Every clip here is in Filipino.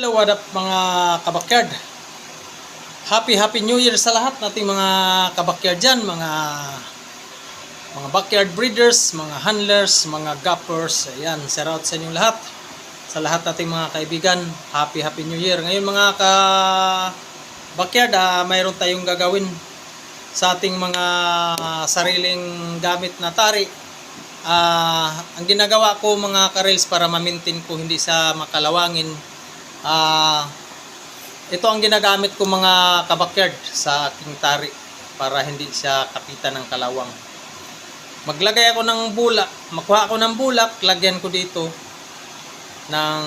Hello, what up mga kabakyard? Happy Happy New Year sa lahat nating mga kabakyard dyan, mga mga backyard breeders, mga handlers, mga gappers. Ayan, shout out sa inyong lahat. Sa lahat nating mga kaibigan, Happy Happy New Year. Ngayon mga ka backyard, ah, mayroon tayong gagawin sa ating mga sariling gamit na tari. Ah, ang ginagawa ko mga karels para ma-maintain ko hindi sa makalawangin. Ah, ito ang ginagamit ko mga kabakyard sa aking tari para hindi siya kapitan ng kalawang. Maglagay ako ng bulak, makuha ako ng bulak, lagyan ko dito ng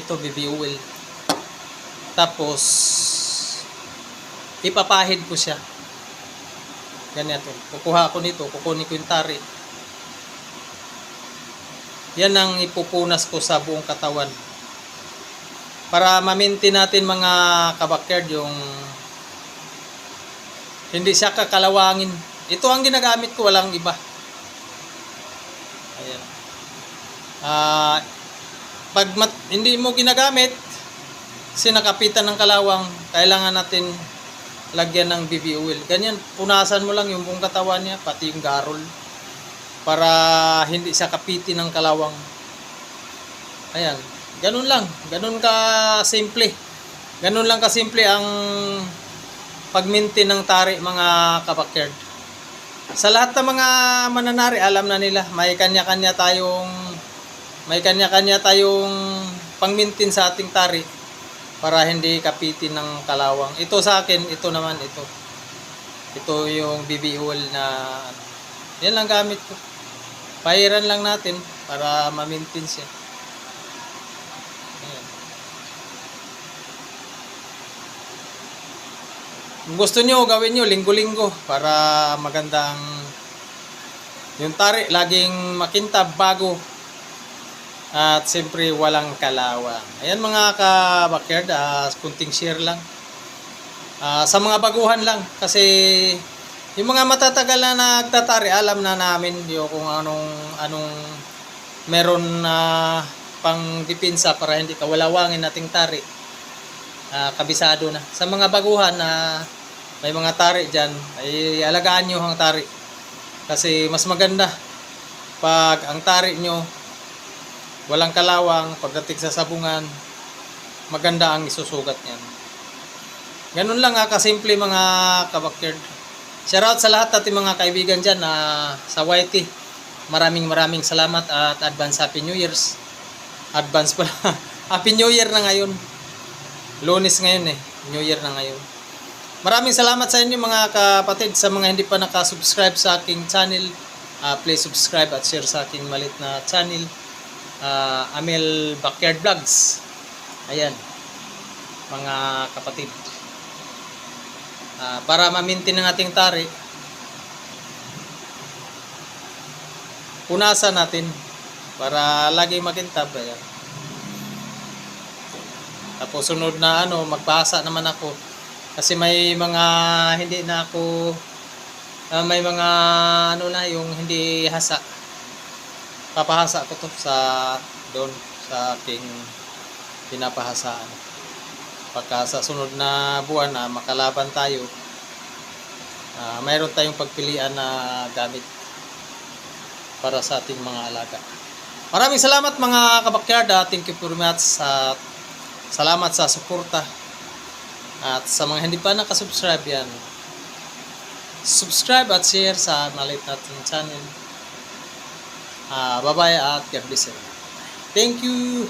ito BB oil. Tapos ipapahid ko siya. Ganito. Kukuha ko nito, kukunin ko yung tari. Yan ang ipupunas ko sa buong katawan. Para ma-maintain natin mga kabakyard yung hindi siya kakalawangin. Ito ang ginagamit ko, walang iba. Ayan. Ah, pag mat- hindi mo ginagamit, sinakapitan ng kalawang, kailangan natin lagyan ng BB oil. Ganyan, punasan mo lang yung buong katawan niya, pati yung garol. Para hindi siya kapitin ng kalawang. Ayan. Ganun lang. Ganun ka simple. Ganun lang ka simple ang pag-maintain ng tari mga kabakyard. Sa lahat ng mga mananari, alam na nila, may kanya-kanya tayong may kanya-kanya tayong pang-maintain sa ating tari para hindi kapitin ng kalawang. Ito sa akin, ito naman ito. Ito yung BB oil na ano. yan lang gamit ko. Pahiran lang natin para ma-maintain siya. Kung gusto nyo, gawin nyo linggo-linggo para magandang yung tari, laging makintab, bago. At siyempre, walang kalawang. Ayan mga ka-backyard, ah, kunting share lang. Ah, sa mga baguhan lang, kasi yung mga matatagal na nagtatari, alam na namin yung kung anong, anong meron na pang depensa para hindi kawalawangin nating tari. Ah, kabisado na. Sa mga baguhan na may mga tari dyan, ay alagaan nyo ang tari. Kasi mas maganda pag ang tari nyo walang kalawang pagdating sa sabungan maganda ang isusugat niyan. Ganun lang nga kasimple mga kabakyard. Shoutout sa lahat ating mga kaibigan dyan na sa YT. Maraming maraming salamat at advance Happy New Year's. Advance pala. Happy New Year na ngayon. Lunes ngayon eh. New Year na ngayon. Maraming salamat sa inyo mga kapatid sa mga hindi pa nakasubscribe sa aking channel. Ah, please subscribe at share sa aking malit na channel. Ah, Amel Backyard Vlogs. Ayan. Mga kapatid. Ah, para ma-maintain ang ating tari, punasan natin para lagi makintab. Ayan. Tapos sunod na ano, magbasa naman ako. Kasi may mga hindi na ako ah, may mga ano na yung hindi hasa. Papahasa ko to sa doon sa aking pinapahasaan. Pagka sa sunod na buwan na makalaban tayo, ah, mayroon tayong pagpilian na gamit para sa ating mga alaga. Maraming salamat mga kabakyard. ah. Thank you very much sa salamat sa suporta. At sa mga hindi pa nakasubscribe yan, subscribe at share sa malit natin channel. Ah, bye-bye at God bless you. Thank you.